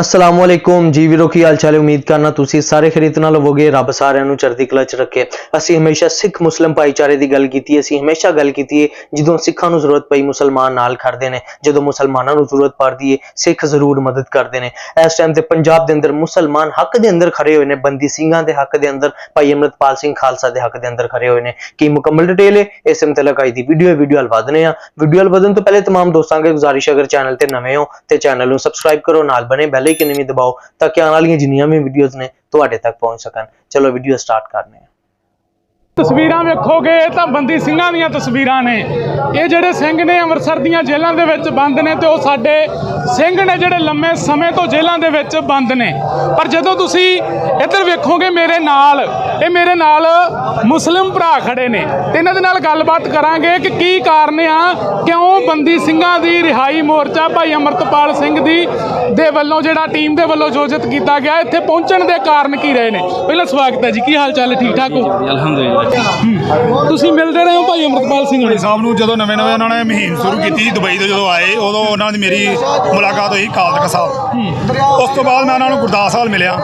ਅਸਲਾਮ ਵਾਲੇਕੁਮ ਜੀ ਵੀਰੋ ਕੀ ਹਾਲ ਚਾਲ ਹੈ ਉਮੀਦ ਕਰਨਾ ਤੁਸੀਂ ਸਾਰੇ ਖਰੀਦ ਨਾਲ ਹੋਵੋਗੇ ਰੱਬ ਸਾਰਿਆਂ ਨੂੰ ਚੜ੍ਹਦੀ ਕਲਾ ਚ ਰੱਖੇ ਅਸੀਂ ਹਮੇਸ਼ਾ ਸਿੱਖ ਮੁਸਲਮ ਭਾਈਚਾਰੇ ਦੀ ਗੱਲ ਕੀਤੀ ਹੈ ਅਸੀਂ ਹਮੇਸ਼ਾ ਗੱਲ ਕੀਤੀ ਹੈ ਜਦੋਂ ਸਿੱਖਾਂ ਨੂੰ ਜ਼ਰੂਰਤ ਪਈ ਮੁਸਲਮਾਨ ਨਾਲ ਖੜਦੇ ਨੇ ਜਦੋਂ ਮੁਸਲਮਾਨਾਂ ਨੂੰ ਜ਼ਰੂਰਤ ਪੜਦੀ ਹੈ ਸਿੱਖ ਜ਼ਰੂਰ ਮਦਦ ਕਰਦੇ ਨੇ ਇਸ ਟਾਈਮ ਤੇ ਪੰਜਾਬ ਦੇ ਅੰਦਰ ਮੁਸਲਮਾਨ ਹੱਕ ਦੇ ਅੰਦਰ ਖੜੇ ਹੋਏ ਨੇ ਬੰਦੀ ਸਿੰਘਾਂ ਦੇ ਹੱਕ ਦੇ ਅੰਦਰ ਭਾਈ ਅਮਰਤਪਾਲ ਸਿੰਘ ਖਾਲਸਾ ਦੇ ਹੱਕ ਦੇ ਅੰਦਰ ਖੜੇ ਹੋਏ ਨੇ ਕੀ ਮੁਕੰਮਲ ਡਿਟੇਲ ਹੈ ਇਸ ਮੁਤਲਕ ਆਈ ਦੀ ਵੀਡੀਓ ਵੀਡੀਓ ਹਲ ਵਧਨੇ ਆ ਵੀਡੀਓ ਹਲ ਵਧਣ ਤੋਂ ਪਹਿਲੇ तमाम ਦੋਸਤਾਂ ਅੱਗੇ ਗੁਜ਼ਾਰਿਸ਼ ਹੈ, ਅਗਰ ਚੈਨਲ ਤੇ ਨਵੇਂ ਹੋ ਤੇ ਚੈਨਲ ਨੂੰ ਸਬਸਕ੍ਰਾਈਬ ਕਰੋ ਨਾਲ ਬਨੇ ਬੈਲ ਆਈਕਨ ਵੀ ਦਬਾਓ ਤਾਂ ਕਿ ਆਉਣ ਵਾਲੀਆਂ ਜਿੰਨੀਆਂ ਵੀ ਵੀਡੀਓਜ਼ ਨੇ ਤੁਹਾਡੇ ਤੱਕ ਪਹੁੰਚ ਸਕਣ। ਚਲੋ ਵੀਡੀਓ ਸਟਾਰਟ ਕਰਨੇ ਤਸਵੀਰਾਂ ਵੇਖੋਗੇ ਇਹ ਤਾਂ ਬੰਦੀ ਸਿੰਘਾਂ ਦੀਆਂ ਤਸਵੀਰਾਂ ਨੇ। ਇਹ ਜਿਹੜੇ ਸਿੰਘ ਨੇ ਅੰਮ੍ਰਿਤਸਰ ਦੀਆਂ ਜੇਲ੍ਹਾਂ ਦੇ ਵਿੱਚ ਬੰਦ ਨੇ ਤੇ ਉਹ ਸਾਡੇ ਸਿੰਘ ਨੇ ਜਿਹੜੇ ਲੰਮੇ ਸਮੇਂ ਤੋਂ ਜੇਲ੍ਹਾਂ ਦੇ ਵਿੱਚ ਬੰਦ ਨੇ। ਪਰ ਜਦੋਂ ਤੁਸੀਂ ਇੱਧਰ ਵੇਖੋਗੇ ਮੇਰੇ ਨਾਲ, ਇਹ ਮੇਰੇ ਨਾਲ ਮੁਸਲਿਮ ਭਰਾ ਖੜੇ ਨੇ। ਤੇ ਇਹਨਾਂ ਦੇ ਨਾਲ ਗੱਲਬਾਤ ਕਰਾਂਗੇ ਕਿ ਕੀ ਕਾਰਨ ਆ, ਕਿਉਂ ਬੰਦੀ ਸਿੰਘਾਂ ਦੀ ਰਿਹਾਈ ਮੋਰਚਾ ਭਾਈ ਅਮਰਤਪਾਲ ਸਿੰਘ ਦੀ ਦੇ ਵੱਲੋਂ ਜਿਹੜਾ ਟੀਮ ਦੇ ਵੱਲੋਂ ਆਯੋਜਿਤ ਕੀਤਾ ਗਿਆ, ਇੱਥੇ ਪਹੁੰਚਣ ਦੇ ਕਾਰਨ ਕੀ ਰਹੇ ਨੇ? ਪਹਿਲਾਂ ਸਵਾਗਤ ਹੈ ਜੀ, ਕੀ ਹਾਲ ਚਾਲ ਹੈ? ਠੀਕ ਠਾਕ ਹੋ? ਅਲਹਮਦੁਲਿਲਾ। ਤੁਸੀਂ ਮਿਲਦੇ ਰਹੇ ਹੋ ਭਾਈ ਅਮਰਤਪਾਲ ਸਿੰਘ ਭਾਈ ਸਾਹਿਬ ਨੂੰ ਜਦੋਂ ਨਵੇਂ ਨਵੇਂ ਉਹਨਾਂ ਨੇ ਮੁਹਿੰਮ ਸ਼ੁਰੂ ਕੀਤੀ ਦੁਬਈ ਤੋਂ ਜਦੋਂ ਆਏ ਉਦੋਂ ਉਹਨਾਂ ਦੀ ਮੇਰੀ ਮੁਲਾਕਾਤ ਹੋਈ ਕਾਲਤਕ ਸਾਹਿਬ ਉਸ ਤੋਂ ਬਾਅਦ ਮੈਂ ਉਹਨਾਂ ਨੂੰ ਗੁਰਦਾਸ ਹਾਲ ਮਿਲਿਆ।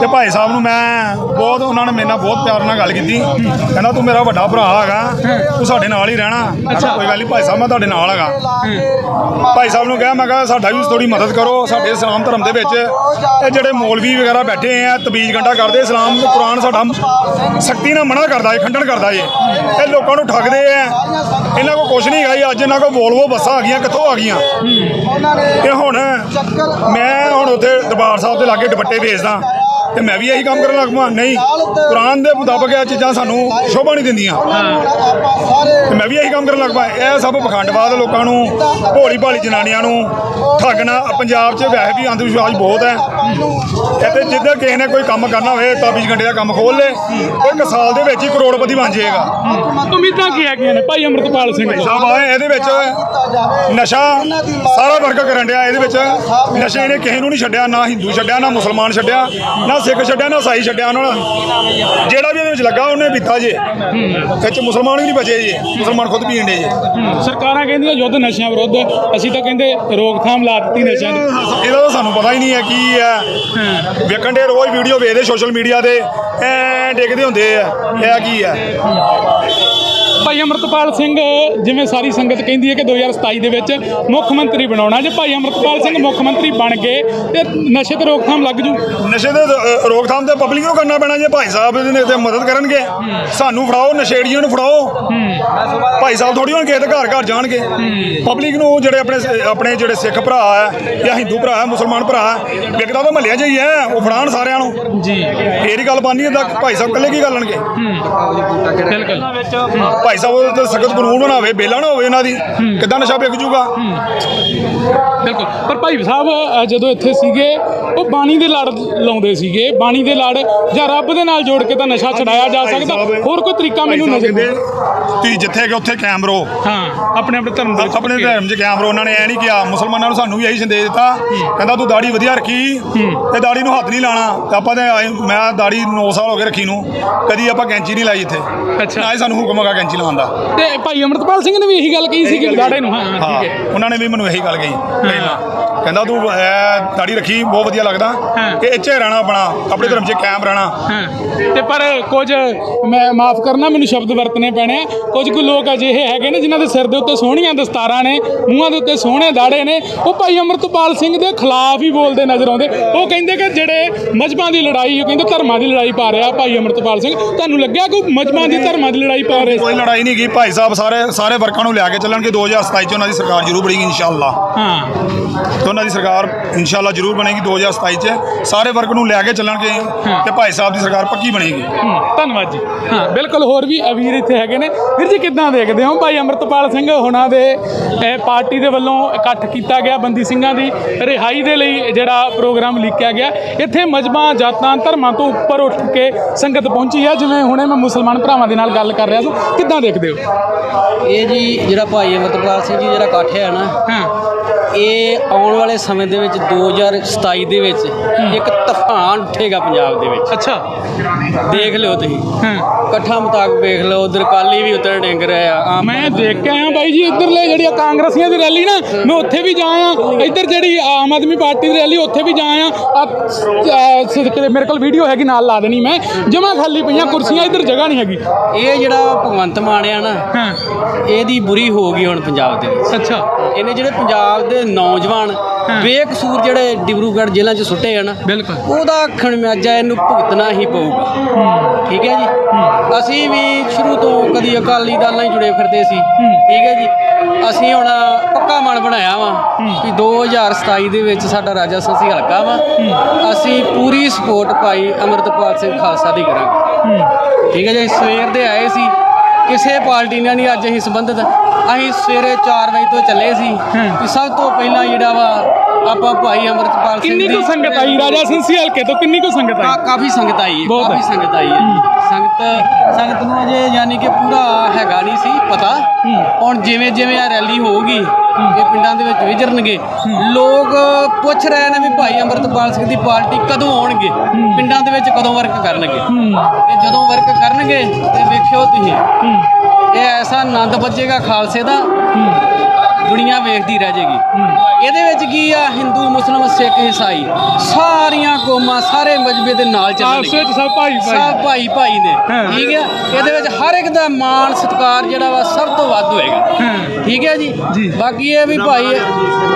ਤੇ ਭਾਈ ਸਾਹਿਬ ਨੂੰ ਮੈਂ ਬਹੁਤ ਉਹਨਾਂ ਨੇ ਮੇਰੇ ਨਾਲ ਬਹੁਤ ਪਿਆਰ ਨਾਲ ਗੱਲ ਕੀਤੀ। ਕਹਿੰਦਾ ਤੂੰ ਮੇਰਾ ਵੱਡਾ ਭਰਾ ਹੈਗਾ। ਤੂੰ ਸਾਡੇ ਨਾਲ ਹੀ ਰਹਿਣਾ। ਕੋਈ ਗੱਲ ਨਹੀਂ ਭਾਈ ਸਾਹਿਬ ਮੈਂ ਤੁਹਾਡੇ ਨਾਲ ਹੈਗਾ। ਭਾਈ ਸਾਹਿਬ ਨੂੰ ਕਿਹਾ ਮੈਂ ਕਿਹਾ ਸਾਡਾ ਵੀ ਥੋੜੀ ਮਦਦ ਕਰੋ। ਸਾਡੇ ਇਸਲਾਮ ਧਰਮ ਦੇ ਵਿੱਚ ਇਹ ਜਿਹੜੇ ਮੌਲਵੀ ਵਗੈਰਾ ਬੈਠੇ ਆ ਤਬੀਜ ਗੰਡਾ ਕਰਦੇ ਇਸਲਾਮ ਕੁਰਾਨ ਸਾਡਾ ਸਖਤੀ ਨਾਲ ਮਨਾ ਕਰਦਾ ਹੈ ਖੰਡਨ ਕਰਦਾ ਹੈ ਇਹ ਲੋਕਾਂ ਨੂੰ ਠੱਗਦੇ ਆ। ਇਹਨਾਂ ਕੋ ਕੁਛ ਨਹੀਂ ਹੈਗਾ ਜੀ, ਅੱਜ ਇਹਨਾਂ ਕੋ ਵੋਲਵੋ ਬੱਸਾਂ ਆ ਗਈਆਂ ਕਿੱਥੋਂ ਆ ਗਈਆਂ? ਤੇ ਹੁਣ ਮੈਂ ਹੁਣ ਉੱਥੇ ਦਰਬਾਰ ਸਾਹਿਬ ਦੇ ਲਾਗੇ ਦੁਪੱਟੇ ਵੇਚਦਾ ਤੇ ਮੈਂ ਵੀ ਇਹੀ ਕੰਮ ਕਰਨ ਲੱਗ ਪਵਾਂ। ਨਹੀਂ ਕੁਰਾਨ ਦੇ ਮੁਤਾਬਕ ਇਹ ਚੀਜ਼ਾਂ ਸਾਨੂੰ ਸ਼ੋਭਾ ਨਹੀਂ ਦਿੰਦੀਆਂ। ਤੇ ਮੈਂ ਵੀ ਇਹੀ ਕੰਮ ਕਰਨ ਲੱਗ ਪਿਆ ਇਹ ਸਭ ਪਖੰਡਵਾਦ ਲੋਕਾਂ ਨੂੰ ਭੋਲੀ ਭਾਲੀ ਜਨਾਨੀਆਂ ਨੂੰ ਠੱਗਣਾ ਪੰਜਾਬ 'ਚ ਵੈਸੇ ਵੀ ਅੰਧ ਵਿਸ਼ਵਾਸ ਬਹੁਤ ਹੈ। ਇੱਥੇ ਜਿੱਦਾਂ ਕਿਸੇ ਨੇ ਕੋਈ ਕੰਮ ਕਰਨਾ ਹੋਵੇ ਤਾਂ 20 ਘੰਟੇ ਦਾ ਕੰਮ ਖੋਲ ਲੇ। ਉਹ ਇੱਕ ਸਾਲ ਦੇ ਵਿੱਚ ਹੀ ਕਰੋੜਪਤੀ ਬਣ ਜਾਏਗਾ। ਉਮੀਦਾਂ ਕੀ ਹੈਗੀਆਂ ਨੇ ਭਾਈ ਅਮਰਤਪਾਲ ਸਿੰਘ ਸਾਹਿਬ ਆਏ ਇਹਦੇ ਵਿੱਚ ਨਸ਼ਾ ਸਾਰਾ ਵਰਗ ਕਰਨ ਡਿਆ। ਇਹਦੇ ਵਿੱਚ ਨਸ਼ੇ ਨੇ ਕਿਸੇ ਨੂੰ ਨਹੀਂ ਛੱਡਿਆ ਨਾ ਹਿੰਦੂ ਛੱਡਿਆ ਨਾ ਮੁਸਲਮਾਨ ਛੱਡਿਆ ਨਾ ਸਿੱਖ ਛੱਡਿਆ ਨਾ ਸਾਈ ਛੱਡਿਆ ਉਹਨਾਂ ਨੇ ਜਿਹੜਾ ਵੀ ਇਹਦੇ ਵਿੱਚ ਲੱਗਾ ਉਹਨੇ ਪੀਤਾ ਜੇ। ਵਿੱਚ ਮੁਸਲਮਾਨ ਵੀ ਨਹੀਂ ਬਚੇ ਜੇ। ਮੁਸਲਮਾਨ ਖੁਦ ਪੀਣ ਡੇ ਜੇ। ਸਰਕਾਰਾਂ ਕਹਿੰਦੀਆਂ ਯੁੱਧ ਨਸ਼ਿਆਂ ਵਿਰੁੱਧ। ਅਸੀਂ ਤਾਂ ਕਹਿੰਦੇ ਰੋਕਥਾਮ ਲਾ ਦਿੱਤੀ ਨਸ਼ਿਆਂ ਦੀ। ਇਹਦਾ ਤਾਂ ਸਾਨੂੰ ਪਤਾ ਹੀ ਨਹੀਂ ਹੈ ਕੀ ਹੈ। ਵੇਖਣ ਦੇ ਰੋਜ਼ ਵੀਡੀਓ ਵੇਖਦੇ ਸੋਸ਼ਲ ਮੀਡੀਆ ਤੇ। ਐ ਡਿੱਗਦੇ ਹੁੰਦੇ ਆ। ਇਹ ਕੀ ਹੈ। ਭਾਈ ਅਮਰਤਪਾਲ ਸਿੰਘ ਜਿਵੇਂ ਸਾਰੀ ਸੰਗਤ ਕਹਿੰਦੀ ਹੈ ਕਿ 2027 ਦੇ ਵਿੱਚ ਮੁੱਖ ਮੰਤਰੀ ਬਣਾਉਣਾ ਜੇ ਭਾਈ ਅਮਰਤਪਾਲ ਸਿੰਘ ਮੁੱਖ ਮੰਤਰੀ ਬਣ ਗਏ ਤੇ ਨਸ਼ੇ ਤੇ ਰੋਕਥਾਮ ਲੱਗ ਜੂ। ਨਸ਼ੇ ਦੇ ਅ, ਰੋਕਥਾਮ ਤੇ ਪਬਲਿਕ ਨੂੰ ਕਰਨਾ ਪੈਣਾ ਜੇ ਭਾਈ ਸਾਹਿਬ ਇਹਦੇ ਨੇ ਤੇ ਮਦਦ ਕਰਨਗੇ। ਸਾਨੂੰ ਫੜਾਓ ਨਸ਼ੇੜੀਆਂ ਨੂੰ ਫੜਾਓ। ਭਾਈ ਸਾਹਿਬ ਥੋੜੀ ਹੁਣ ਕਿਸੇ ਦੇ ਘਰ ਘਰ ਜਾਣਗੇ। ਪਬਲਿਕ ਨੂੰ ਜਿਹੜੇ ਆਪਣੇ ਆਪਣੇ ਜਿਹੜੇ ਸਿੱਖ ਭਰਾ ਹੈ ਜਾਂ ਹਿੰਦੂ ਭਰਾ ਹੈ ਮੁਸਲਮਾਨ ਭਰਾ ਹੈ ਵਿਕਦਾ ਤਾਂ ਮਹੱਲਿਆਂ 'ਚ ਹੀ ਹੈ ਉਹ ਫੜਾਣ ਸਾਰਿਆਂ ਨੂੰ। ਜੀ। ਫੇਰ ਹੀ ਗੱਲ ਬਣਨੀ ਹੈ ਤਾਂ ਭਾਈ ਸਾਹਿਬ ਇਕੱਲੇ ਕੀ ਕਰ ਲੈਣਗੇ ਬਿਲਕੁਲ। ਭਾਈ ਸਾਹਿਬ ਉਹਦੇ ਤੇ ਸਖਤ ਕਾਨੂੰਨ ਬਣਾਵੇ ਬੇਲਾ ਨਾ ਹੋਵੇ ਇਹਨਾਂ ਦੀ ਕਿੱਦਾਂ ਨਸ਼ਾ ਵਿਕ ਜੂਗਾ? ਬਿਲਕੁਲ। ਪਰ ਭਾਈ ਸਾਹਿਬ ਅ, ਜਦੋਂ ਇੱਥੇ ਸੀਗੇ ਉਹ ਬਾਣੀ ਦੇ ਲੜ ਲਾਉਂਦੇ ਸੀਗੇ ਬਾਣੀ ਦੇ ਲੜ ਜਾਂ ਰੱਬ ਦੇ ਨਾਲ ਜੋੜ ਕੇ ਤਾਂ ਨਸ਼ਾ ਛਡਾਇਆ ਜਾ ਭਾਈ ਸਕਦਾ ਸਾਹਿਬ- ਹੋਰ ਕੋਈ ਤਰੀਕਾ ਮੈਨੂੰ ਭਾਈ ਨਜ਼ਰ ਨਹੀਂ। ਕਹਿੰਦੇ, ਤੁਸੀਂ ਜਿੱਥੇ ਗਏ ਉੱਥੇ ਕਾਇਮ ਰਹੋ। ਹਾਂ ਆਪਣੇ ਆਪਣੇ ਧਰਮ ਦੇ ਵਿੱਚ ਆਪਣੇ ਧਰਮ 'ਚ ਕਾਇਮ ਰਹੋ ਉਹਨਾਂ ਨੇ ਐ ਨਹੀਂ ਕਿਹਾ ਮੁਸਲਮਾਨਾਂ ਨੂੰ ਸਾਨੂੰ ਵੀ ਇਹੀ ਸੰਦੇਸ਼ ਦਿੱਤਾ ਕਹਿੰਦਾ ਤੂੰ ਦਾੜੀ ਵਧੀਆ ਰੱਖੀ ਤੇ ਦਾੜੀ ਨੂੰ ਹੱਥ ਨਹੀਂ ਲਾਣਾ ਤੇ ਆਪਾਂ ਤੇ ਆਏ- ਮੈਂ ਦਾੜੀ 9 ਸਾਲ ਹੋ ਗਏ ਰੱਖੀ ਨੂੰ ਕਦੀ ਆਪਾਂ ਕੈਂਚੀ ਨਹੀਂ ਲਾਈ ਇੱਥੇ। ਅੱਛਾ। ਨਾ ਹੀ ਸਾਨੂੰ ਹੁਕਮ ਹੈਗਾ ਕੈਂਚੀ ਲਾਉਣ ਦਾ ਤੇ ਭਾਈ ਅਮਰਤਪਾਲ ਸਿੰਘ ਨੇ ਵੀ ਇਹੀ ਗੱਲ ਕਹੀ ਸੀ ਕਿ ਦਾੜੇ ਨੂੰ। ਹਾਂ ਠੀਕ ਹੈ। ਉਹਨਾਂ ਨੇ ਵੀ ਮੈਨੂੰ ਇਹੀ ਗੱਲ ਕਹੀ ਪਹਿਲਾਂ। ਕਹਿੰਦਾ ਤੂੰ ਐ ਦਾੜੀ ਰੱਖੀ ਬਹੁਤ ਵਧੀਆ ਲੱਗਦਾ। ਕਿ ਇੱਥੇ ਰਹਿਣਾ ਆਪਣਾ ਆਪਣੇ ਧਰਮ 'ਚ ਕਾਇਮ ਰਹਿਣਾ। ਤੇ ਪਰ ਕੁਝ ਮੈਂ ਮਾਫ ਕਰਨਾ ਮੈਨੂੰ ਸ਼ਬਦ ਵਰਤਨੇ ਪੈਣੇ ਆ। ਕੁਝ ਕੁ ਲੋਕ ਅਜਿਹੇ ਹੈਗੇ ਨੇ ਜਿਨ੍ਹਾਂ ਦੇ ਸਿਰ ਦੇ ਉੱਤੇ ਸੋਹਣੀਆਂ ਦਸਤਾਰਾਂ ਨੇ ਮੂੰਹਾਂ ਦੇ ਉੱਤੇ ਸੋਹਣੇ ਦਾੜੇ ਨੇ। ਉਹ ਭਾਈ ਅਮਰਤਪਾਲ ਸਿੰਘ ਦੇ ਖਿਲਾਫ ਹੀ ਬੋਲਦੇ ਨਜ਼ਰ ਆਉਂਦੇ। ਉਹ ਕਹਿੰਦੇ ਕਿ ਜਿਹੜੇ ਮਜਬਾਂ ਦੀ ਲੜਾਈ ਉਹ ਕਹਿੰਦੇ ਧਰਮਾਂ ਦੀ ਲੜਾਈ ਪਾ ਰਿਹਾ ਭਾਈ ਅਮਰਤਪਾਲ ਸਿੰਘ। ਤੁਹਾਨੂੰ ਲੱਗਿਆ ਕੋਈ ਮਜਬਾਂ ਦੀ ਧਰਮਾਂ ਦੀ ਲੜਾਈ ਪਾ ਰਹੇ? ਕੋਈ ਲੜਾਈ ਨਹੀਂ ਗਈ। ਭਾਈ ਸਾਹਿਬ ਸਾਰੇ ਸਾਰੇ ਵਰਕਾਂ ਨੂੰ ਲਿਆ ਕੇ ਚੱਲਣਗੇ। 2027 'ਚ ਉਹਨਾਂ ਦੀ ਸਰਕਾਰ ਜ਼ਰੂਰ ਬਣੇਗੀ ਇਨਸ਼ਾਅੱਲਾ। ਹਾਂ। ਉਹਨਾਂ ਦੀ ਸਰਕਾਰ ਇਨਸ਼ਾਅੱਲਾ ਜ਼ਰੂਰ ਬਣੇਗੀ 2027 'ਚ। ਸਾਰੇ ਵਰਗ ਨੂੰ ਲੈ ਕੇ ਚੱਲਣਗੇ ਤੇ ਭਾਈ ਸਾਹਿਬ ਦੀ ਸਰਕਾਰ ਪੱਕੀ ਬਣੇਗੀ। ਧੰਨਵਾਦ ਜੀ। ਹਾਂ ਬਿਲਕੁਲ ਹੋਰ ਵੀ ਅਵੀਰ ਇੱਥੇ ਹੈਗੇ ਨੇ। ਵੀਰ ਜੀ ਕਿੱਦਾਂ ਦੇਖਦੇ ਹੋ ਭਾਈ ਅਮਰਤਪਾਲ ਸਿੰਘ ਹੋਣਾ ਦੇ ਇਹ ਪਾਰਟੀ ਦੇ ਵੱਲੋਂ ਇਕੱਠ ਕੀਤਾ ਗਿਆ ਬੰਦੀ ਸਿੰਘਾਂ ਦੀ ਰਿਹਾਈ ਦੇ ਲਈ ਜਿਹੜਾ ਪ੍ਰੋਗਰਾਮ ਲਿਖਿਆ ਗਿਆ? ਇੱਥੇ ਮਜਬਾਂ ਜਾਤਾਂ ਧਰਮਾਂ ਤੋਂ ਉੱਪਰ ਉੱਠ ਕੇ ਸੰਗਤ ਪਹੁੰਚੀ ਹੈ ਜਿਵੇਂ ਹੁਣੇ ਮੈਂ ਮੁਸਲਮਾਨ ਭਰਾਵਾਂ ਦੇ ਨਾਲ ਗੱਲ ਕਰ ਰਿਹਾ ਸੀ। ਕਿੱਦਾਂ ਦੇਖਦੇ ਹੋ? ਇਹ ਜੀ ਜਿਹੜਾ ਭਾਈ ਅਮਰਤਪਾਲ ਸਿੰਘ ਜੀ ਜਿਹੜਾ ਇਕੱਠ ਹੈ ਨਾ ਹਾਂ। ਇਹ ਆਉਣ ਵਾਲੇ ਸਮੇਂ ਦੇ ਵਿੱਚ 2027 ਦੇ ਵਿੱਚ ਇੱਕ ਤੂਫਾਨ ਉੱਠੇਗਾ ਪੰਜਾਬ ਦੇ ਵਿੱਚ। ਅੱਛਾ। ਦੇਖ ਲਿਓ ਤੁਸੀਂ। ਇਕੱਠਾ ਮੁਤਾਬਕ ਵੇਖ ਲਓ ਉਧਰ ਕਾਲੀ ਵੀ ਉਤਰ ਡਿੰਗ ਰਹੇ ਆ ਮੈਂ ਦੇਖ ਕੇ ਆਇਆ ਬਾਈ ਜੀ ਇੱਧਰਲੇ ਜਿਹੜੀ ਆ ਕਾਂਗਰਸੀਆਂ ਦੀ ਰੈਲੀ ਨਾ ਮੈਂ ਉੱਥੇ ਵੀ ਜਾ ਆਇਆ ਇੱਧਰ ਜਿਹੜੀ ਆਮ ਆਦਮੀ ਪਾਰਟੀ ਦੀ ਰੈਲੀ ਉੱਥੇ ਵੀ ਜਾ ਆਇਆ ਆ ਮੇਰੇ ਕੋਲ ਵੀਡੀਓ ਹੈਗੀ ਨਾਲ ਲਾ ਦੇਣੀ ਮੈਂ। ਜਮਾ ਖਾਲੀ ਪਈਆਂ ਕੁਰਸੀਆਂ ਇੱਧਰ ਜਗ੍ਹਾ ਨਹੀਂ ਹੈਗੀ। ਇਹ ਜਿਹੜਾ ਭਗਵੰਤ ਮਾਨ ਆ ਨਾ ਇਹਦੀ ਬੁਰੀ ਹੋ ਗਈ ਹੁਣ ਪੰਜਾਬ ਦੇ ਵਿੱਚ। ਅੱਛਾ। ਇਹਨੇ ਜਿਹੜੇ ਪੰਜਾਬ ਦੇ ਨੌਜਵਾਨ ਬੇਕਸੂਰ ਜਿਹੜੇ ਡਿਬਰੂਗੜ੍ਹ ਜੇਲ੍ਹਾਂ 'ਚ ਸੁੱਟੇ ਆ ਨਾ ਬਿਲਕੁਲ। ਉਹਦਾ ਖਣਮਿਆਜਾ ਇਹਨੂੰ ਭੁਗਤਣਾ ਹੀ ਪਊਗਾ। ਠੀਕ ਹੈ ਜੀ? ਅਸੀਂ ਵੀ ਸ਼ੁਰੂ ਤੋਂ ਕਦੀ ਅਕਾਲੀ ਦਲ ਨਾਲ ਹੀ ਜੁੜੇ ਫਿਰਦੇ ਸੀ। ਠੀਕ ਹੈ ਜੀ? ਅਸੀਂ ਹੁਣ ਪੱਕਾ ਮਨ ਬਣਾਇਆ ਵਾ ਕਿ 2027 ਦੇ ਵਿੱਚ ਸਾਡਾ ਰਾਜਾ ਸੰਸੀ ਹਲਕਾ ਵਾ। ਅਸੀਂ ਪੂਰੀ ਸਪੋਰਟ ਪਾਈ ਅਮਰਤਪਾਲ ਸਿੰਘ ਖਾਲਸਾ ਦੀ ਕਰਾਂਗੇ। ਠੀਕ ਹੈ ਜੀ? ਸਵੇਰ ਦੇ ਆਏ ਸੀ। ਕਿਸੇ ਪਾਰਟੀ ਨਾਲ ਨਹੀਂ ਅੱਜ ਅਸੀਂ ਸੰਬੰਧਿਤ। ਅਸੀਂ ਸਵੇਰੇ 4 ਵਜੇ ਤੋਂ ਚੱਲੇ ਸੀ। ਕਿ ਸਭ ਤੋਂ ਪਹਿਲਾਂ ਜਿਹੜਾ ਵਾ ਆਪਾਂ ਭਾਈ ਅਮਰਤਪਾਲ ਸਿੰਘ ਕਿੰਨੀ ਕੁ ਸੰਗਤ ਆਈ? ਰਾਜਾ ਸੰਸੀ ਹਲਕੇ ਤੋਂ ਕਿੰਨੀ ਕੁ ਸੰਗਤ ਆਈ? ਕਾਫੀ ਸੰਗਤ ਆਈ ਹੈ ਕਾਫੀ। ਸੰਗਤ ਆਈ ਹੈ। ਸੰਗਤ ਸੰਗਤ ਨੂੰ ਅਜੇ ਯਾਨੀ ਕਿ ਪੂਰਾ ਹੈਗਾ ਨਹੀਂ ਸੀ ਪਤਾ। ਹੁਣ ਜਿਵੇਂ ਜਿਵੇਂ ਆ ਰੈਲੀ ਹੋਊਗੀ ਇਹ ਪਿੰਡਾਂ ਦੇ ਵਿੱਚ ਵਿਚਰਨਗੇ ਲੋਕ ਪੁੱਛ ਰਹੇ ਨੇ ਵੀ ਭਾਈ ਅੰਮ੍ਰਿਤਪਾਲ ਸਿੰਘ ਦੀ ਪਾਰਟੀ ਕਦੋਂ ਆਉਣਗੇ? ਪਿੰਡਾਂ ਦੇ ਵਿੱਚ ਕਦੋਂ ਵਰਕ ਕਰਨਗੇ? ਤੇ ਜਦੋਂ ਵਰਕ ਕਰਨਗੇ ਤੇ ਵੇਖਿਓ ਤੁਸੀਂ। ਇਹ ਐਸਾ ਆਨੰਦ ਵੱਜੇਗਾ ਖਾਲਸੇ ਦਾ। ਦੁਨੀਆ ਵੇਖਦੀ ਰਹਿ ਜਾਏਗੀ ਇਹਦੇ ਵਿੱਚ ਕੀ ਆ? ਹਿੰਦੂ ਮੁਸਲਮਾਨ ਸਿੱਖ ਈਸਾਈ। ਸਾਰੀਆਂ ਕੌਮਾਂ ਸਾਰੇ ਮਜਬੇ ਦੇ ਨਾਲ ਆਪਸ ਚੱਲਣਗੇ ਵਿੱਚ ਸਭ ਭਾਈ ਭਾਈ ਸਭ ਭਾਈ ਭਾਈ ਨੇ। ਠੀਕ ਹੈ? ਇਹਦੇ ਵਿੱਚ ਹਰ ਇੱਕ ਦਾ ਮਾਣ ਸਤਿਕਾਰ ਜਿਹੜਾ ਵਾ ਸਭ ਤੋਂ ਵੱਧ ਹੋਏਗਾ। ਠੀਕ ਹੈ ਜੀ। ਬਾਕੀ ਇਹ ਵੀ ਭਾਈ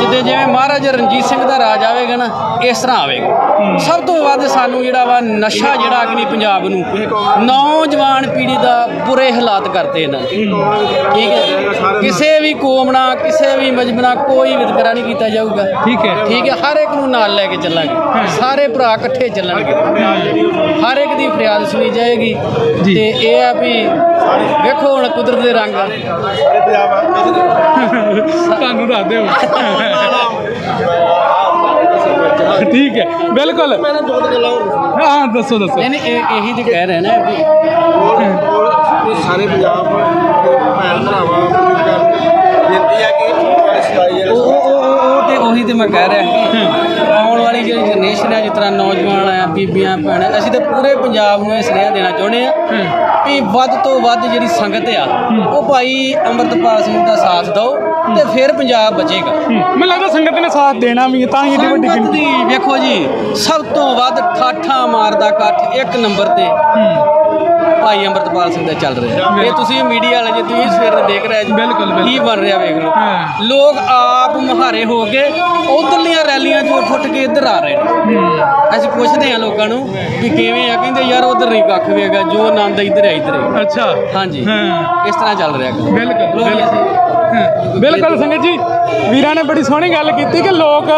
ਜਿੱਦੇ ਜਿਵੇਂ ਮਹਾਰਾਜਾ ਰਣਜੀਤ ਸਿੰਘ ਦਾ ਰਾਜ ਆਵੇਗਾ ਨਾ ਇਸ ਤਰ੍ਹਾਂ ਆਵੇਗਾ। ਸਭ ਤੋਂ ਵੱਧ ਸਾਨੂੰ ਜਿਹੜਾ ਵਾ ਨਸ਼ਾ ਜਿਹੜਾ ਅਗਨੀ ਪੰਜਾਬ ਨੂੰ ਨੌਜਵਾਨ ਪੀੜ੍ਹੀ ਦਾ ਬੁਰੇ ਹਾਲਾਤ ਕਰਤੇ ਇਹਨਾਂ ਨੇ ਠੀਕ ਹੈ? ਕਿਸੇ ਵੀ ਕੌਮ ਨਾਲ ਕਿਸੇ ਵੀ ਮਜਬਰ ਨਾਲ ਕੋਈ ਵਿਤਕਰਾ ਨਹੀਂ ਕੀਤਾ ਜਾਊਗਾ। ਠੀਕ ਹੈ। ਠੀਕ ਹੈ ਹਰ ਇੱਕ ਨੂੰ ਨਾਲ ਲੈ ਕੇ ਚੱਲਾਂਗੇ। ਸਾਰੇ ਭਰਾ ਇਕੱਠੇ ਚੱਲਣਗੇ। ਹਰ ਇੱਕ ਦੀ ਫਰਿਆਦ ਸੁਣੀ ਜਾਏਗੀ। ਜੀ। ਤੇ ਇਹ ਆ ਵੀ ਵੇਖੋ ਹੁਣ ਕੁਦਰਤ ਦੇ ਰੰਗ ਤੁਹਾਨੂੰ ਦੱਸ ਦਿਓ ਠੀਕ ਹੈ ਬਿਲਕੁਲ। ਹਾਂ ਦੱਸੋ ਦੱਸੋ। ਨਹੀਂ ਨਹੀਂ ਇਹ- ਇਹੀ ਤੇ ਕਹਿ ਰਹੇ ਨਾ ਵੀ ਇਹ ਸਾਰੇ ਪੰਜਾਬ ਭੈਣ ਭਰਾਵਾਂ ਬੇਨਤੀ ਹੈ ਕਿ ਉਹ ਉਹ- ਤੇ ਉਹੀ ਤੇ ਮੈਂ ਕਹਿ ਰਿਹਾ। ਕਿ ਆਉਣ ਵਾਲੀ ਜਿਹੜੀ ਜਨਰੇਸ਼ਨ ਹੈ ਜਿਸ ਤਰ੍ਹਾਂ ਨੌਜਵਾਨ ਆ ਬੀਬੀਆਂ ਭੈਣਾਂ ਅਸੀਂ ਤਾਂ ਪੂਰੇ ਪੰਜਾਬ ਨੂੰ ਇਹ ਸੁਨੇਹਾ ਦੇਣਾ ਚਾਹੁੰਦੇ ਆ ਵੀ ਵੱਧ ਤੋਂ ਵੱਧ ਜਿਹੜੀ ਸੰਗਤ ਆ ਉਹ ਭਾਈ ਅੰਮ੍ਰਿਤਪਾਲ ਸਿੰਘ ਦਾ ਸਾਥ ਦਿਓ ਤੇ ਫਿਰ ਪੰਜਾਬ ਬਚੇਗਾ ਮੈਨੂੰ ਲੱਗਦਾ ਸੰਗਤ ਨੇ ਸਾਥ ਦੇਣਾ ਵੀ ਤਾਂ ਹੀ ਏਡੀ ਵੱਡੀ ਗਿਣਤੀ। ਵੇਖੋ ਜੀ ਸਭ ਤੋਂ ਵੱਧ ਠਾਠਾਂ ਮਾਰਦਾ ਇਕੱਠ ਇੱਕ ਨੰਬਰ ਤੇ। ਭਾਈ ਅੰਮ੍ਰਿਤਪਾਲ ਸਿੰਘ ਦਾ ਚੱਲ ਰਿਹਾ ਇਹ ਤੁਸੀਂ ਮੀਡੀਆ ਵਾਲੇ ਜੇ ਤੁਸੀਂ ਸਵੇਰ ਦੇਖ ਰਹੇ ਜੀ। ਕੀ ਬਣ ਰਿਹਾ ਵੇਖ ਲਓ। ਲੋਕ ਆਪ ਮੁਹਾਰੇ ਹੋ ਕੇ ਉਧਰਲੀਆਂ ਰੈਲੀਆਂ ਚੋਂ ਉੱਠ ਕੇ ਇੱਧਰ ਆ ਰਹੇ ਨੇ। ਅਸੀਂ ਪੁੱਛਦੇ ਹਾਂ ਲੋਕਾਂ ਨੂੰ ਵੀ ਕਿਵੇਂ ਆ ਕਹਿੰਦੇ ਯਾਰ ਉਧਰ ਨਹੀਂ ਕੱਖ ਵੀ ਹੈਗਾ ਜੋ ਆਨੰਦ ਇੱਧਰ ਹੈ ਇੱਧਰ ਹੈ ਅੱਛਾ। ਹਾਂਜੀ। ਇਸ ਤਰ੍ਹਾਂ ਚੱਲ ਰਿਹਾ ਬਿਲਕੁਲ। ਬਿਲਕੁਲ ਸੰਗਤ ਜੀ, ਵੀਰਾਂ ਨੇ ਬੜੀ ਸੋਹਣੀ ਗੱਲ ਕੀਤੀ ਕਿ ਲੋਕ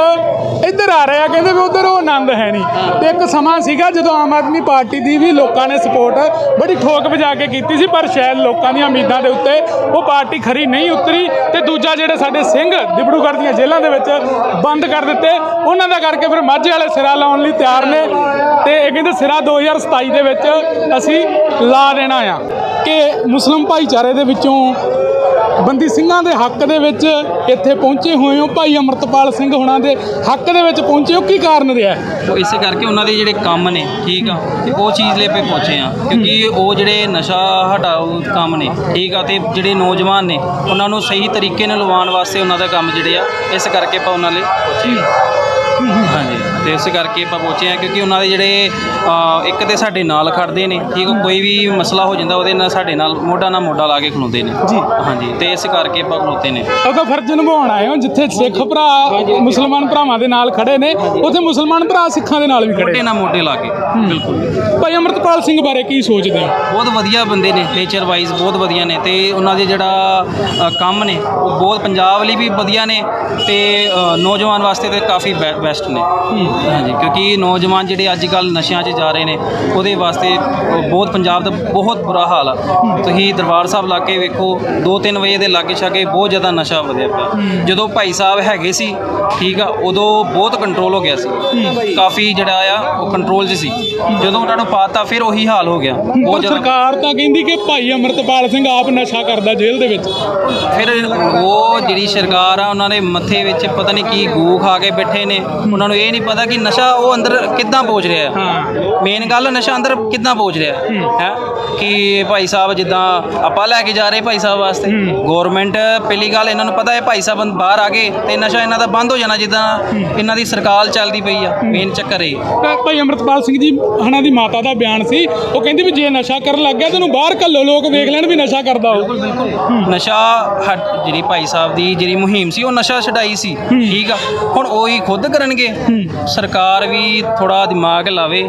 ਇੱਧਰ ਆ ਰਹੇ ਆ, ਕਹਿੰਦੇ ਵੀ ਉਧਰ ਉਹ ਆਨੰਦ ਹੈ ਨਹੀਂ। ਤੇ ਇੱਕ ਸਮਾਂ ਸੀਗਾ ਜਦੋਂ ਆਮ ਆਦਮੀ ਪਾਰਟੀ ਦੀ ਵੀ ਲੋਕਾਂ ਨੇ ਸਪੋਰਟ ਬੜੀ ਠੋਕ ਵਜਾ ਕੇ ਕੀਤੀ ਸੀ, ਪਰ ਸ਼ਾਇਦ ਲੋਕਾਂ ਦੀਆਂ ਉਮੀਦਾਂ ਦੇ ਉੱਤੇ ਉਹ ਪਾਰਟੀ ਖਰੀ ਨਹੀਂ ਉਤਰੀ ਤੇ ਦੂਜਾ ਜਿਹੜੇ ਸਾਡੇ ਸਿੰਘ ਡਿਬੜੂਗੜ੍ਹ ਦੀਆਂ ਜੇਲ੍ਹਾਂ ਦੇ ਵਿੱਚ ਬੰਦ ਕਰ ਦਿੱਤੇ, ਉਹਨਾਂ ਦਾ ਕਰਕੇ ਫਿਰ ਮਾਝੇ ਵਾਲੇ ਸਿਰਾ ਲਾਉਣ ਲਈ ਤਿਆਰ ਨੇ। ਤੇ ਇਹ ਕਹਿੰਦੇ ਸਿਰਾ 2027 ਦੇ ਵਿੱਚ ਅਸੀਂ ਲਾ ਦੇਣਾ ਆ ਕਿ ਮੁਸਲਮ ਭਾਈਚਾਰੇ ਦੇ ਵਿੱਚੋਂ ਬੰਦੀ ਸਿੰਘਾਂ ਦੇ ਹੱਕ ਦੇ ਵਿੱਚ ਇੱਥੇ ਪਹੁੰਚੇ ਹੋਏ ਹੋ ਭਾਈ ਅਮਰਤਪਾਲ ਸਿੰਘ ਹੁਣਾਂ ਦੇ ਹੱਕ ਦੇ ਵਿੱਚ ਪਹੁੰਚੇ ਹੋ, ਕੀ ਕਾਰਨ ਰਿਹਾ? ਉਹ ਇਸੇ ਕਰਕੇ ਉਹਨਾਂ ਦੇ ਜਿਹੜੇ ਕੰਮ ਨੇ, ਠੀਕ ਆ, ਤੇ ਉਹ ਚੀਜ਼ ਲਈ ਪੇ ਪਹੁੰਚੇ ਆ ਕਿਉਂਕਿ ਉਹ ਜਿਹੜੇ ਨਸ਼ਾ ਹਟਾਊ ਕੰਮ ਨੇ, ਠੀਕ ਆ, ਤੇ ਜਿਹੜੇ ਨੌਜਵਾਨ ਨੇ, ਉਹਨਾਂ ਨੂੰ ਸਹੀ ਤਰੀਕੇ ਨਾਲ ਲਵਾਉਣ ਵਾਸਤੇ ਉਹਨਾਂ ਦਾ ਕੰਮ ਜਿਹੜੇ ਆ, ਇਸ ਕਰਕੇ ਆਪਾਂ ਉਹਨਾਂ ਲਈ ਪਹੁੰਚੇ ਹਾਂਜੀ। ਤੇ ਇਸ ਕਰਕੇ ਆਪਾਂ ਪਹੁੰਚੇ ਆ ਕਿਉਂਕਿ ਉਹਨਾਂ ਦੇ ਜਿਹੜੇ ਇੱਕ ਤੇ ਸਾਡੇ ਨਾਲ ਖੜਦੇ ਨੇ ਠੀਕ ਕੋਈ ਵੀ ਮਸਲਾ ਹੋ ਜਾਂਦਾ ਉਹਦੇ ਨਾਲ ਸਾਡੇ ਨਾਲ ਮੋਢਾ ਨਾਲ ਮੋਢਾ ਲਾ ਕੇ ਖਲੋਂਦੇ ਨੇ। ਜੀ। ਹਾਂਜੀ ਤੇ ਇਸ ਕਰਕੇ ਆਪਾਂ ਖਲੋਤੇ ਨੇ। ਉਹਦਾ ਫਰਜ਼ ਨਿਭਾਉਣ ਆਏ ਹੋ ਜਿੱਥੇ ਸਿੱਖ ਭਰਾ ਮੁਸਲਮਾਨ ਭਰਾਵਾਂ ਦੇ ਨਾਲ ਖੜੇ ਨੇ ਉੱਥੇ ਮੁਸਲਮਾਨ ਭਰਾ ਸਿੱਖਾਂ ਦੇ ਨਾਲ ਵੀ ਖੜੇ ਮੋਢੇ ਨਾਲ ਮੋਢੇ ਲਾ ਕੇ ਬਿਲਕੁਲ। ਭਾਈ ਅਮਰਤਪਾਲ ਸਿੰਘ ਬਾਰੇ ਕੀ ਸੋਚਦੇ ਹੋ? ਬਹੁਤ ਵਧੀਆ ਬੰਦੇ ਨੇ ਨੇਚਰ ਵਾਈਜ਼ ਬਹੁਤ ਵਧੀਆ ਨੇ ਤੇ ਉਹਨਾਂ ਦੇ ਜਿਹੜਾ ਕੰਮ ਨੇ ਉਹ ਬਹੁਤ ਪੰਜਾਬ ਲਈ ਵੀ ਵਧੀਆ ਨੇ ਤੇ ਨੌਜਵਾਨ ਵਾਸਤੇ ਤੇ ਕਾਫੀ ਬੈਸਟ ਨੇ। ਹਾਂਜੀ ਕਿਉਂਕਿ ਨੌਜਵਾਨ ਜਿਹੜੇ ਅੱਜ ਕੱਲ ਨਸ਼ਿਆਂ 'ਚ ਜਾ ਰਹੇ ਨੇ ਉਹਦੇ ਵਾਸਤੇ ਉਹ ਬਹੁਤ ਪੰਜਾਬ ਦਾ ਬਹੁਤ ਬੁਰਾ ਹਾਲ ਆ। ਤੁਸੀਂ ਦਰਬਾਰ ਸਾਹਿਬ ਲਾ ਕੇ ਵੇਖੋ 2-3 ਵਜੇ ਦੇ ਲਾਗੇ ਛਾਗੇ ਬਹੁਤ ਜ਼ਿਆਦਾ ਨਸ਼ਾ ਵਧਿਆ ਪਿਆ। ਜਦੋਂ ਭਾਈ ਸਾਹਿਬ ਹੈਗੇ ਸੀ ਠੀਕ ਆ ਉਦੋਂ ਬਹੁਤ ਕੰਟਰੋਲ ਹੋ ਗਿਆ ਸੀ। ਕਾਫੀ ਜਿਹੜਾ ਆ ਉਹ ਕੰਟਰੋਲ 'ਚ ਸੀ। ਜਦੋਂ ਉਹਨਾਂ ਨੂੰ ਪਾਤਾ ਫਿਰ ਉਹੀ ਹਾਲ ਹੋ ਗਿਆ। ਜ਼ਿਆਦਾ ਸਰਕਾਰ ਤਾਂ ਕਹਿੰਦੀ ਕਿ ਭਾਈ ਅਮਰਤਪਾਲ ਸਿੰਘ ਆਪ ਨਸ਼ਾ ਕਰਦਾ ਜੇਲ੍ਹ ਦੇ ਵਿੱਚ। ਫਿਰ ਉਹ ਜਿਹੜੀ ਸਰਕਾਰ ਆ ਉਹਨਾਂ ਦੇ ਮੱਥੇ ਵਿੱਚ ਪਤਾ ਨਹੀਂ ਕੀ ਗੂ ਖਾ ਕੇ ਬੈਠੇ ਨੇ। ਉਹਨਾਂ ਨੂੰ ਇਹ ਨਹੀਂ ਪਤਾ ਕਿ ਨਸ਼ਾ ਉਹ ਅੰਦਰ ਕਿੱਦਾਂ ਪਹੁੰਚ ਰਿਹਾ ਹੈ? ਮੇਨ ਗੱਲ ਨਸ਼ਾ ਅੰਦਰ ਕਿੱਦਾਂ ਪਹੁੰਚ ਰਿਹਾ ਹੈ? ਹੈਂ? ਕਿ ਭਾਈ ਸਾਹਿਬ ਜਿੱਦਾਂ ਆਪਾਂ ਲੈ ਕੇ ਜਾ ਰਹੇ ਭਾਈ ਸਾਹਿਬ ਵਾਸਤੇ। ਗਵਰਨਮੈਂਟ ਪਹਿਲੀ ਗੱਲ ਇਹਨਾਂ ਨੂੰ ਪਤਾ ਹੈ ਭਾਈ ਸਾਹਿਬ ਬਾਹਰ ਆ ਗਏ ਤੇ ਨਸ਼ਾ ਇਹਨਾਂ ਦਾ ਬੰਦ ਹੋ ਜਾਣਾ ਜਿੱਦਾਂ ਇਹਨਾਂ ਦੀ ਸਰਕਾਰ ਚੱਲਦੀ ਪਈ ਆ। ਮੇਨ ਚੱਕਰ ਇਹ। ਤਾਂ ਭਾਈ ਅਮਰਤਪਾਲ ਸਿੰਘ ਜੀ ਹਣਾ ਦੀ ਮਾਤਾ ਦਾ ਬਿਆਨ ਸੀ। ਉਹ ਕਹਿੰਦੀ ਵੀ ਜੇ ਨਸ਼ਾ ਕਰਨ ਲੱਗ ਗਿਆ ਤੈਨੂੰ ਬਾਹਰ ਘੱਲੋ ਲੋਕ ਵੇਖ ਲੈਣ ਵੀ ਨਸ਼ਾ ਕਰਦਾ ਉਹ। ਨਸ਼ਾ ਜਿਹੜੀ ਭਾਈ ਸਾਹਿਬ ਦੀ ਜਿਹੜੀ ਮੁਹਿੰਮ ਸੀ ਉਹ ਨਸ਼ਾ ਛਡਾਈ ਸੀ। ਠੀਕ ਆ? ਹੁਣ ਉਹੀ ਖੁਦ ਕਰਨਗੇ। ਸਰਕਾਰ ਵੀ ਥੋੜਾ ਦਿਮਾਗ ਲਾਵੇ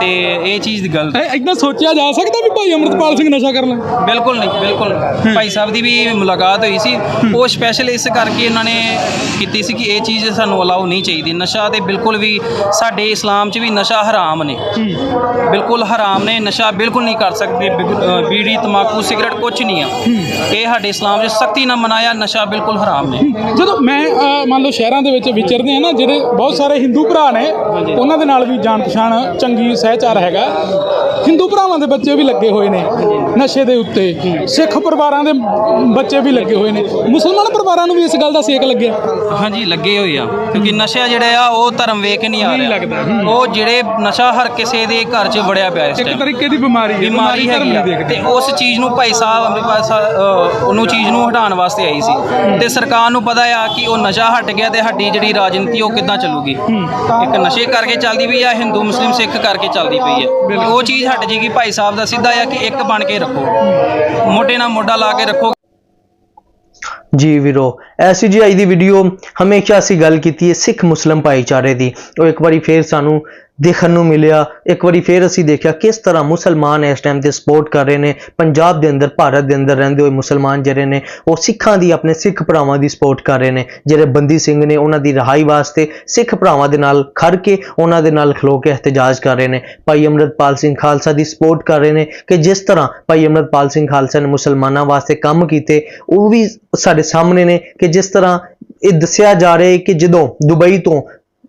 ਤੇ ਇਹ ਚੀਜ਼ ਦੀ ਗਲਤ ਐ ਇਦਾਂ ਸੋਚਿਆ ਜਾ ਸਕਦਾ ਵੀ ਭਾਈ ਅਮਰਤਪਾਲ ਸਿੰਘ ਨਸ਼ਾ ਕਰਨ ਲੱਗ ਬਿਲਕੁਲ ਨਹੀਂ ਬਿਲਕੁਲ। ਭਾਈ ਸਾਹਿਬ ਦੀ ਵੀ ਮੁਲਾਕਾਤ ਹੋਈ ਸੀ। ਉਹ ਸਪੈਸ਼ਲ ਇਸ ਕਰਕੇ ਇਹਨਾਂ ਨੇ ਕੀਤੀ ਸੀ ਕਿ ਇਹ ਚੀਜ਼ ਸਾਨੂੰ ਅਲਾਉ ਨਹੀਂ ਚਾਹੀਦੀ। ਨਸ਼ਾ ਤੇ ਬਿਲਕੁਲ ਵੀ ਸਾਡੇ ਇਸਲਾਮ 'ਚ ਵੀ ਨਸ਼ਾ ਹਰਾਮ ਨੇ। ਬਿਲਕੁਲ ਹਰਾਮ ਨੇ ਨਸ਼ਾ ਬਿਲਕੁਲ ਨਹੀਂ ਕਰ ਸਕਦੇ। ਬੀੜੀ ਤਮਾਕੂ ਸਿਗਰਟ ਕੁਝ ਨਹੀਂ ਆ। ਇਹ ਸਾਡੇ ਇਸਲਾਮ 'ਚ ਸਖਤੀ ਨਾਲ ਮਨਾਇਆ ਨਸ਼ਾ ਬਿਲਕੁਲ ਹਰਾਮ ਨੇ। ਜਦੋਂ ਮੈਂ ਮੰਨ ਲਓ ਸ਼ਹਿਰਾਂ ਦੇ ਵਿੱਚ ਵਿਚਰਦੇ ਆ ਨਾ ਜਿਹੜੇ ਬਹੁਤ ਸਾਰੇ ਹਿੰਦੂ ਭਰਾ ਨੇ ਉਹਨਾਂ ਦੇ ਨਾਲ ਵੀ ਜਾਣ ਪਛਾਣ ਚੰਗੀ ਸਹਿਚਾਰ ਹੈਗਾ। ਹਿੰਦੂ ਭਰਾਵਾਂ ਦੇ ਬੱਚੇ ਵੀ ਲੱਗੇ ਹੋਏ ਨੇ ਨਸ਼ੇ ਦੇ ਉੱਤੇ। ਸਿੱਖ ਪਰਿਵਾਰਾਂ ਦੇ ਬੱਚੇ ਵੀ ਲੱਗੇ ਹੋਏ ਨੇ। ਮੁਸਲਮਾਨ ਪਰਿਵਾਰਾਂ ਨੂੰ ਵੀ ਇਸ ਗੱਲ ਦਾ ਸੇਕ ਲੱਗਿਆ। ਹਾਂਜੀ ਲੱਗੇ ਹੋਏ ਆ। ਕਿਉਂਕਿ ਨਸ਼ਾ ਜਿਹੜਾ ਆ ਉਹ ਧਰਮ ਵੇਖ ਨਹੀਂ ਆ ਰਿਹਾ। ਉਹ ਜਿਹੜੇ ਨਸ਼ਾ ਹਰ ਕਿਸੇ ਦੇ ਘਰ 'ਚ ਵੜਿਆ ਪਿਆ ਇਸ ਇੱਕ ਟਾਈਮ ਤਰੀਕੇ ਦੀ ਬਿਮਾਰੀ ਹੈ ਬਿਮਾਰੀ ਹੈਗੀ। ਤੇ ਉਸ ਚੀਜ਼ ਨੂੰ ਭਾਈ ਸਾਹਿਬ ਅੰਮ੍ਰਿਤਪਾਲ ਸਾਹਿਬ ਉਹਨੂੰ ਚੀਜ਼ ਨੂੰ ਹਟਾਉਣ ਵਾਸਤੇ ਆਈ ਸੀ। ਤੇ ਸਰਕਾਰ ਨੂੰ ਪਤਾ ਆ ਕਿ ਉਹ ਨਸ਼ਾ ਹਟ ਗਿਆ ਤੇ ਸਾਡੀ ਜਿਹੜੀ ਰਾਜਨੀਤੀ ਉਹ ਕਿੱਦਾਂ ਚੱਲੂਗੀ? ਇੱਕ ਨਸ਼ੇ ਕਰਕੇ ਚੱਲਦੀ ਪਈ ਆ ਹਿੰਦੂ ਮੁਸਲਿਮ ਸਿੱਖ ਕਰਕੇ ਚੱਲਦੀ ਪਈ ਆ। ਉਹ ਚੀਜ਼ ਹਟ ਜੇਗੀ ਭਾਈ ਸਾਹਿਬ ਦਾ ਸਿੱਧਾ ਆ ਕਿ ਇੱਕ ਬਣ ਕੇ ਰੱਖੋ। ਮੋਢੇ ਨਾਲ ਮੋਢਾ ਲਾ ਕੇ ਰੱਖੋ। ਜੀ ਵੀਰੋ ਐਸੀ ਜੀ ਆਈ ਦੀ ਵੀਡੀਓ ਹਮੇਸ਼ਾ ਅਸੀਂ ਗੱਲ ਕੀਤੀ ਹੈ ਸਿੱਖ ਮੁਸਲਮ ਭਾਈਚਾਰੇ ਦੀ। ਉਹ ਇੱਕ ਵਾਰੀ ਫੇਰ ਸਾਨੂੰ ਦੇਖਣ ਨੂੰ ਮਿਲਿਆ। ਇੱਕ ਵਾਰੀ ਫੇਰ ਅਸੀਂ ਦੇਖਿਆ ਕਿਸ ਤਰ੍ਹਾਂ ਮੁਸਲਮਾਨ ਇਸ ਟਾਈਮ ਤੇ ਸਪੋਰਟ ਕਰ ਰਹੇ ਨੇ। ਪੰਜਾਬ ਦੇ ਅੰਦਰ, ਭਾਰਤ ਦੇ ਅੰਦਰ ਰਹਿੰਦੇ ਹੋਏ ਮੁਸਲਮਾਨ ਜਿਹੜੇ ਨੇ, ਉਹ ਸਿੱਖਾਂ ਦੀ ਆਪਣੇ ਸਿੱਖ ਭਰਾਵਾਂ ਦੀ ਸਪੋਰਟ ਕਰ ਰਹੇ ਨੇ। ਜਿਹੜੇ ਬੰਦੀ ਸਿੰਘ ਨੇ ਉਹਨਾਂ ਦੀ ਰਿਹਾਈ ਵਾਸਤੇ ਸਿੱਖ ਭਰਾਵਾਂ ਦੇ ਨਾਲ ਖੜ ਕੇ ਉਹਨਾਂ ਦੇ ਨਾਲ ਖਲੋ ਕੇ ਇhtਜਾਜ ਕਰ ਰਹੇ ਨੇ। ਭਾਈ ਅਮਰਤਪਾਲ ਸਿੰਘ ਖਾਲਸਾ ਦੀ ਸਪੋਰਟ ਕਰ ਰਹੇ ਨੇ ਕਿ ਜਿਸ ਤਰ੍ਹਾਂ ਭਾਈ ਅਮਰਤਪਾਲ ਸਿੰਘ ਖਾਲਸਾ ਨੇ ਮੁਸਲਮਾਨਾਂ ਵਾਸਤੇ ਕੰਮ ਕੀਤੇ, ਉਹ ਵੀ ਸਾਡੇ ਸਾਹਮਣੇ ਨੇ ਕਿ ਜਿਸ ਤਰ੍ਹਾਂ ਇਹ ਦੱਸਿਆ ਜਾ ਰਿਹਾ ਹੈ ਕਿ ਜਦੋਂ ਦੁਬਈ ਤੋਂ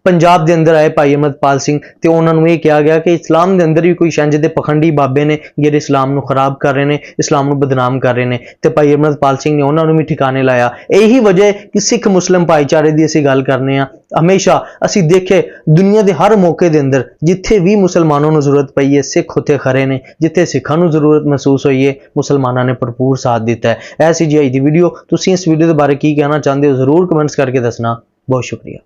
ਪੰਜਾਬ ਦੇ ਅੰਦਰ ਆਏ ਭਾਈ ਅਮਰਪਾਲ ਸਿੰਘ ਤੇ ਉਹਨਾਂ ਨੂੰ ਇਹ ਕਿਹਾ ਗਿਆ ਕਿ ਇਸਲਾਮ ਦੇ ਅੰਦਰ ਵੀ ਕੋਈ ਸ਼ੰਜ ਦੇ ਪਖੰਡੀ ਬਾਬੇ ਨੇ ਜਿਹੜੇ ਇਸਲਾਮ ਨੂੰ ਖਰਾਬ ਕਰ ਰਹੇ ਨੇ, ਇਸਲਾਮ ਨੂੰ ਬਦਨਾਮ ਕਰ ਰਹੇ ਨੇ ਤੇ ਭਾਈ ਅਮਰਪਾਲ ਸਿੰਘ ਨੇ ਉਹਨਾਂ ਨੂੰ ਵੀ ਠਿਕਾਣੇ ਲਾਇਆ। ਇਹੀ ਵਜ੍ਹਾ ਕਿ ਸਿੱਖ ਮੁਸਲਮ ਭਾਈਚਾਰੇ ਦੀ ਅਸੀਂ ਗੱਲ ਕਰਨੇ ਆ। ਹਮੇਸ਼ਾ ਅਸੀਂ ਦੇਖੇ ਦੁਨੀਆ ਦੇ ਹਰ ਮੌਕੇ ਦੇ ਅੰਦਰ ਜਿੱਥੇ ਵੀ ਮੁਸਲਮਾਨਾਂ ਨੂੰ ਜ਼ਰੂਰਤ ਪਈ ਹੈ, ਸਿੱਖ ਉੱਥੇ ਖੜੇ ਨੇ। ਜਿੱਥੇ ਸਿੱਖਾਂ ਨੂੰ ਜ਼ਰੂਰਤ ਮਹਿਸੂਸ ਹੋਈ ਹੈ, ਮੁਸਲਮਾਨਾਂ ਨੇ ਭਰਪੂਰ ਸਾਥ ਦਿੱਤਾ ਹੈ। ਐਸੀ ਜੀ ਆਈ ਦੀ ਵੀਡੀਓ ਤੁਸੀਂ ਇਸ ਵੀਡੀਓ ਦੇ ਬਾਰੇ ਕੀ ਕਹਿਣਾ ਚਾਹੁੰਦੇ ਹੋ, ਜ਼ਰੂਰ ਕਮੈਂਟਸ ਕਰਕੇ ਦੱਸਣਾ। ਬਹੁਤ ਸ਼ੁਕਰੀਆ।